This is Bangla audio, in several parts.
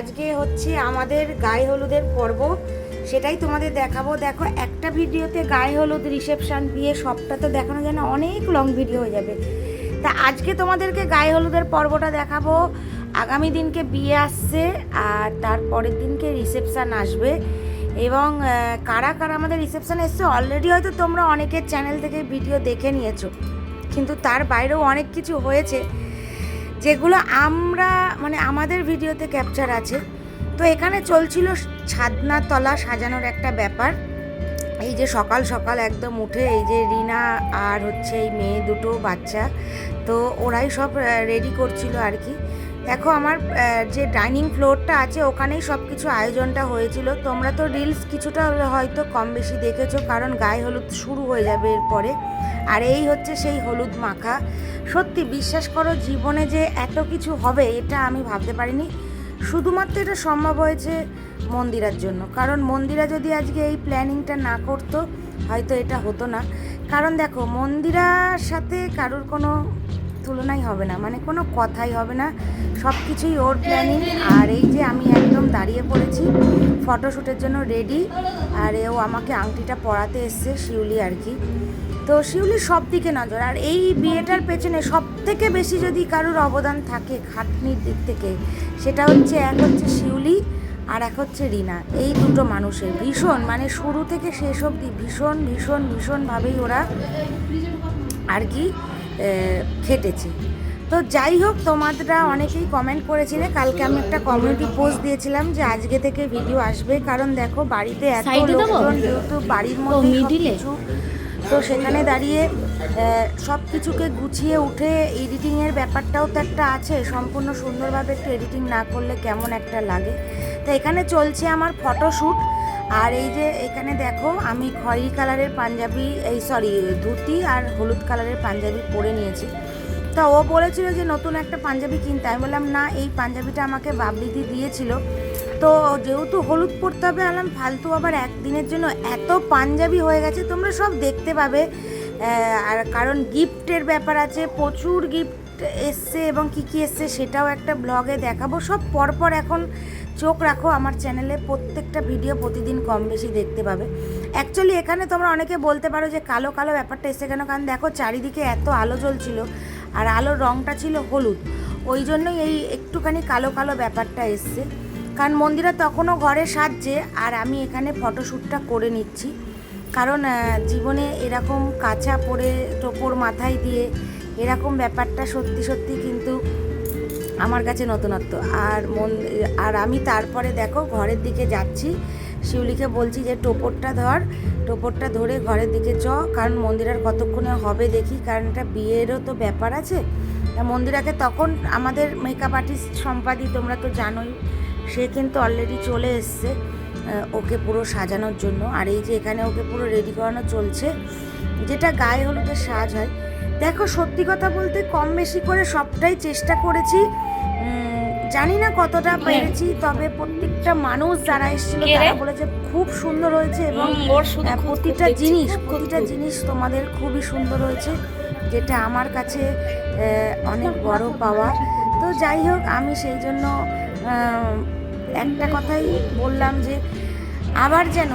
আজকে হচ্ছে আমাদের গায়ে হলুদের পর্ব, সেটাই তোমাদের দেখাবো। দেখো, একটা ভিডিওতে গায়ে হলুদ রিসেপশান বিয়ে সবটা তো দেখানো যায় না, অনেক লং ভিডিও হয়ে যাবে। তা আজকে তোমাদেরকে গায়ে হলুদের পর্বটা দেখাবো। আগামী দিনকে বিয়ে আসছে, আর তারপরের দিনকে রিসেপশান আসবে। এবং কারা কারা আমাদের রিসেপশান এসছে অলরেডি হয়তো তোমরা অনেকের চ্যানেল থেকে ভিডিও দেখে নিয়েছো। কিন্তু তার বাইরেও অনেক কিছু হয়েছে। যেগুলো আমরা মানে আমাদের ভিডিওতে ক্যাপচার আছে। তো এখানে চলছিল ছাদনা তলা সাজানোর একটা ব্যাপার। এই যে সকাল সকাল একদম উঠে এই যে রিনা আর হচ্ছে এই মেয়ে দুটো বাচ্চা, তো ওরাই সব রেডি করছিল আর কি। দেখো আমার যে ডাইনিং ফ্লোরটা আছে ওখানেই সব কিছু আয়োজনটা হয়েছিল। তোমরা তো রিলস কিছুটা হয়তো কম বেশি দেখেছ, কারণ গায়ে হলুদ শুরু হয়ে যাবে এরপরে। আর এই হচ্ছে সেই হলুদ মাখা। সত্যি বিশ্বাস করো, জীবনে যে এত কিছু হবে, এটা আমি ভাবতে পারিনি। শুধুমাত্র এটা সম্ভব হয়েছে মন্দিরার জন্য। কারণ মন্দিরা যদি আজকে এই প্ল্যানিংটা না করতো, হয়তো এটা হতো না। কারণ দেখো, মন্দিরার সাথে কারোর কোনো তুলনাই হবে না। মানে কোনো কথাই হবে না। সব কিছুই ওর প্ল্যানিং আর এই যে আমি একদম দাঁড়িয়ে পড়েছি ফটোশ্যুটের জন্য রেডি আর এও আমাকে আংটিটা পরাতে এসছে, শিউলি আর কি। তো শিউলির সব দিকে নজর। আর এই বিয়েটার পেছনে সব থেকে বেশি যদি কারোর অবদান থাকে খাটনির দিক থেকে সেটা হচ্ছে এক হচ্ছে শিউলি আর এক হচ্ছে রিনা। এই দুটো মানুষের ভীষণ মানে শুরু থেকে শেষ অবধি ভীষণ ভীষণ ভীষণভাবেই ওরা আর কি খেটেছে। তো যাই হোক তোমরা অনেকেই কমেন্ট করেছিলে। কালকে আমি একটা কমিউনিটি পোস্ট দিয়েছিলাম যে আজকে থেকে ভিডিও আসবে। কারণ দেখো বাড়িতে এত? লোকজন যেহেতু বাড়ির মধ্যে কিছু তো সেখানে দাঁড়িয়ে সব কিছুকে গুছিয়ে উঠে এডিটিংয়ের ব্যাপারটাও তো একটা আছে। সম্পূর্ণ সুন্দরভাবে একটু এডিটিং না করলে কেমন একটা লাগে। তো এখানে চলছে আমার ফটোশ্যুট আর এই যে এখানে দেখো, আমি খয়েরি কালারের পাঞ্জাবি, এই সরি, ধুতি আর হলুদ কালারের পাঞ্জাবি পরে নিয়েছি। তা ও বলেছিল যে, নতুন একটা পাঞ্জাবি কিনতে। আমি বললাম, না, এই পাঞ্জাবিটা আমাকে বাবলিদি দিয়েছিল। তো যেহেতু হলুদ পরতে হবে, আলাম, ফালতু আবার একদিনের জন্য এত পাঞ্জাবি হয়ে গেছে, তোমরা সব দেখতে পাবে। আর কারণ গিফটের ব্যাপার আছে, প্রচুর গিফট এসছে এবং কী কী এসছে সেটাও একটা ব্লগে দেখাবো। সব পরপর এখন চোখ রাখো, আমার চ্যানেলে প্রত্যেকটা ভিডিও প্রতিদিন কম বেশি দেখতে পাবে। অ্যাকচুয়ালি এখানে তোমরা অনেকে বলতে পারো যে কালো কালো ব্যাপারটা এসে কেন? কারণ দেখো, চারিদিকে এত আলো জ্বলছিল আর আলোর রঙটা ছিল হলুদ। ওই জন্যই এই একটুখানি কালো কালো ব্যাপারটা এসছে। কারণ মন্দিরা তখনও ঘরে সাজছে আর আমি এখানে ফটোশ্যুটটা করে নিচ্ছি। কারণ জীবনে এরকম কাঁচা পরে টোপর মাথায় দিয়ে এরকম ব্যাপারটা সত্যি সত্যি কিন্তু আমার কাছে নতুনত্ব। আর মন, আর আমি তারপরে দেখো ঘরের দিকে যাচ্ছি। শিউলিকে বলছি যে, টোপরটা ধর, টোপরটা ধরে ঘরের দিকে চ। কারণ মন্দিরের কতক্ষণে হবে দেখি, কারণ এটা বিয়েরও তো ব্যাপার আছে। তা মন্দিরাকে তখন আমাদের মেকআপ আর্টিস্ট সম্পাদি তোমরা তো জানোই। সে কিন্তু অলরেডি চলে এসছে ওকে পুরো সাজানোর জন্য। আর এই যে এখানে ওকে পুরো রেডি করানো চলছে যেটা গায়ে হলুদের সাজ হয়। দেখো সত্যি কথা বলতে কম বেশি করে সবটাই চেষ্টা করেছি। জানি না কতটা পেরেছি তবে প্রত্যেকটা মানুষ যারা এসেছিল তারা বলেছে খুব সুন্দর হয়েছে এবং খুঁতখুঁত প্রতিটা জিনিস প্রতিটা জিনিস তোমাদের খুবই সুন্দর হয়েছে যেটা আমার কাছে অনেক বড় পাওয়া। তো যাই হোক আমি সেই জন্য একটা কথাই বললাম যে, আবার যেন,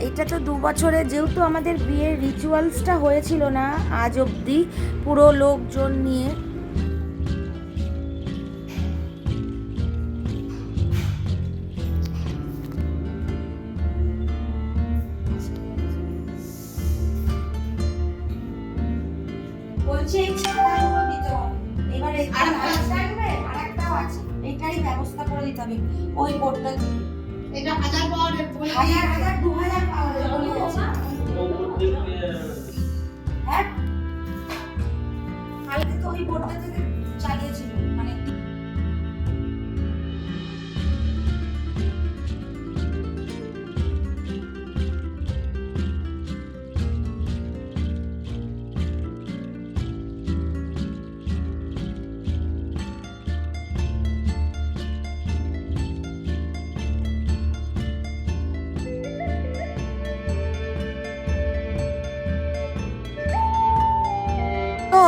এটা তো দু বছরে যেহেতু আমাদের বিয়ের রিচুয়ালসটা হয়েছিল না, আজ অবধি পুরো লোকজন নিয়ে। বলছে আছে। এটাই ব্যবস্থা করে দিতে হবে ওই বোর্ডটা দিয়ে। এটা হাজার হাজার হাজার দু হাজার পাওয়া যাবে হ্যাঁ? কালকে তো ওই বোর্ডটা থেকে চালিয়েছিল।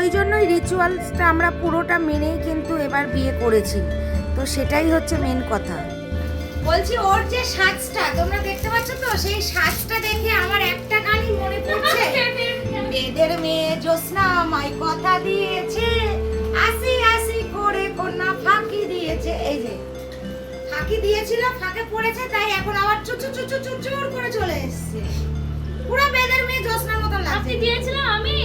ওই জন্যই রিচুয়ালসটা আমরা পুরোটা মেনেই কিন্তু এবার বিয়ে করেছি। তো সেটাই হচ্ছে মেন কথা। বলছি ওর যে সাজটা তোমরা দেখতে পাচ্ছ তো? সেই সাজটা দেখে আমার একটা গানই মনে পড়ছে। বেদের মেয়ে জ্যোৎস্না আমায় কথা দিয়েছে আসি আসি করে কন্যা ফাঁকি দিয়েছে। এই যে ফাঁকি দিয়েছিল ফাঁকে পড়েছে তাই এখন আবার চুচু চুচু চুচুর করে চলে এসেছে। পুরো বেদের মেয়ে জ্যোৎস্নার মতন লাগছে। আপনি দিয়েছিলাম আমি?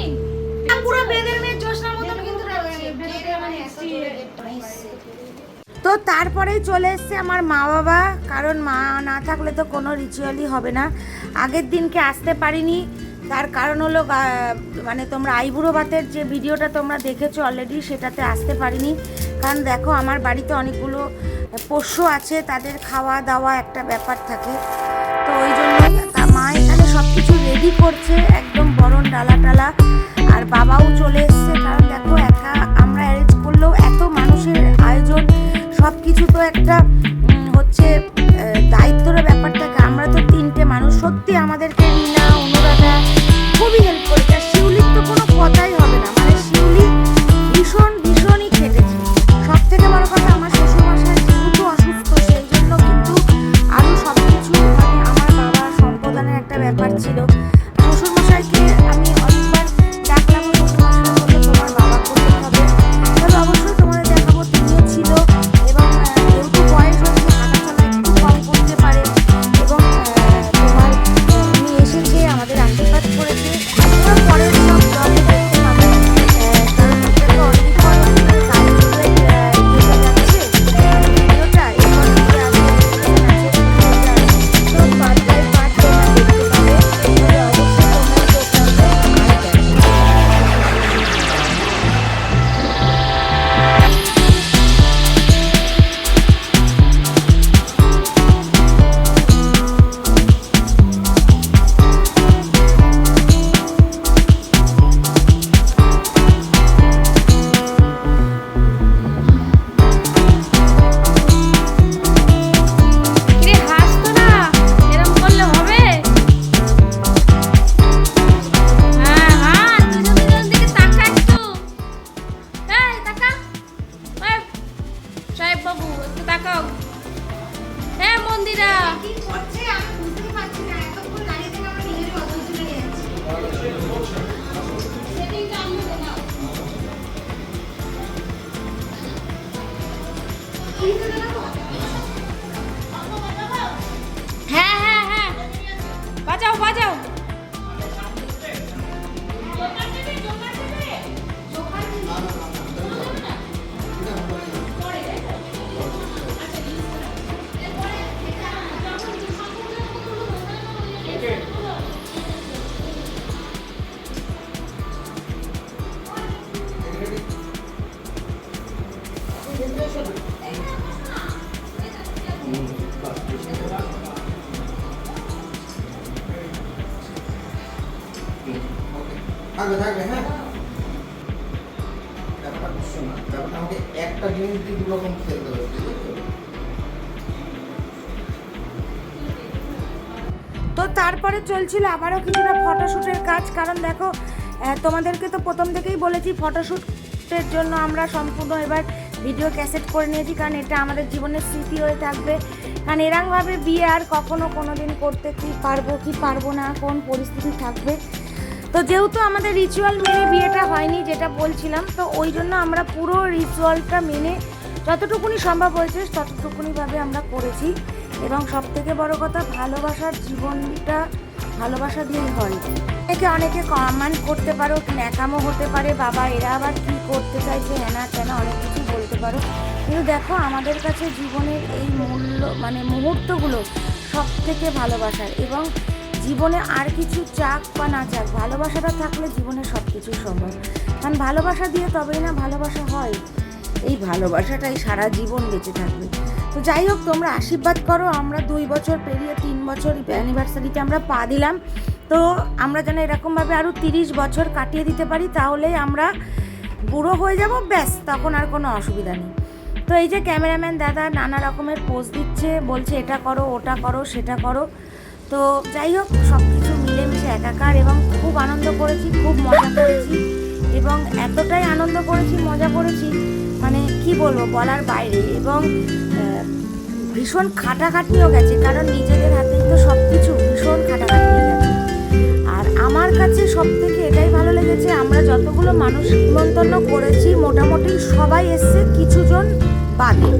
পুরো বেদের মেয়ে জ্যোৎস্নার মতন কিন্তু লাগছে বেদের মানে তো তারপরেই চলে এসছে আমার মা বাবা কারণ মা না থাকলে তো কোনো রিচুয়ালই হবে না। আগের দিনকে আসতে পারিনি তার কারণ হলো মানে তোমরা আইবুড়ো ভাতের যে ভিডিওটা তোমরা দেখেছ অলরেডি সেটাতে আসতে পারিনি। কারণ দেখো আমার বাড়িতে অনেকগুলো পোষ্য আছে তাদের খাওয়া দাওয়া একটা ব্যাপার থাকে। তো ওই জন্যই মা এখানে সব কিছু রেডি করছে একদম বরণ ডালা টালা আর বাবাও চলে এসছে। কারণ দেখো, একা আমরা অ্যারেঞ্জ করলেও এত মানুষের আয়োজন সব কিছু তো একটা হচ্ছে দায়িত্বর ব্যাপার থাকে আমরা তো তিনটে মানুষ। সত্যি আমাদেরকে না অনুরাধা তারপরে চলছিল, আবারও কিছুটা ফটোশ্যুটের কাজ। কারণ দেখো তোমাদেরকে তো প্রথম থেকেই বলেছি ফটোশ্যুটের জন্য আমরা সম্পূর্ণ এবার ভিডিও ক্যাসেট করে নিয়েছি, কারণ এটা আমাদের জীবনের স্মৃতি হয়ে থাকবে। কারণ এরমভাবে বিয়ে আর কখনো কোনো দিন করতে কি পারব কি পারব না, কোন পরিস্থিতি থাকবে। তো যেহেতু আমাদের রিচুয়াল মেনে বিয়েটা হয়নি, যেটা বলছিলাম, তো ওই জন্য আমরা পুরো রিচুয়ালটা মেনে যতটুকুনি সম্ভব হয়েছে, ততটুকুনিভাবে আমরা করেছি। এবং সব থেকে বড় কথা, ভালোবাসার জীবনটা ভালোবাসা দিয়েই হয়। একে অনেকে কমেন্ট করতে পারো, ন্যাকামো হতে পারে, বাবা, এরা আবার কি করতে চাইছে হ্যানা কেন অনেক কিছু বলতে পারো। কিন্তু দেখো, আমাদের কাছে জীবনের এই মূল্য মানে মুহূর্তগুলো সব থেকে ভালোবাসার এবং জীবনে আর কিছু চাক বা না চাক, ভালোবাসাটা থাকলে জীবনে সব কিছু সম্ভব। কারণ ভালোবাসা দিয়ে তবেই না ভালোবাসা হয়। এই ভালোবাসাটাই সারা জীবন বেঁচে থাকবে। তো যাই হোক, তোমরা আশীর্বাদ করো, আমরা দুই বছর পেরিয়ে তিন বছর অ্যানিভার্সারিতে আমরা পা দিলাম। তো আমরা যেন এরকমভাবে আরও তিরিশ বছর কাটিয়ে দিতে পারি তাহলেই আমরা বুড়ো হয়ে যাব, ব্যাস, তখন আর কোনো অসুবিধা নেই। তো এই যে ক্যামেরাম্যান দাদা নানা রকমের পোজ দিচ্ছে, বলছে এটা করো, ওটা করো, সেটা করো। তো যাই হোক সব কিছু মিলেমিশে একাকার এবং খুব আনন্দ করেছি, খুব মজা করেছি। এবং এতটাই আনন্দ করেছি, মজা করেছি মানে কি বলব, বলার বাইরে। এবং ভীষণ খাটাখাটনিও গেছে, কারণ নিজেদের হাতে তো সব কিছু ভীষণ খাটাখাটনি গেছে। আর আমার কাছে সব থেকে এটাই ভালো লেগেছে, আমরা যতগুলো মানুষ নিমন্ত্রণ করেছি, মোটামুটি সবাই এসছে, কিছুজন বাদে।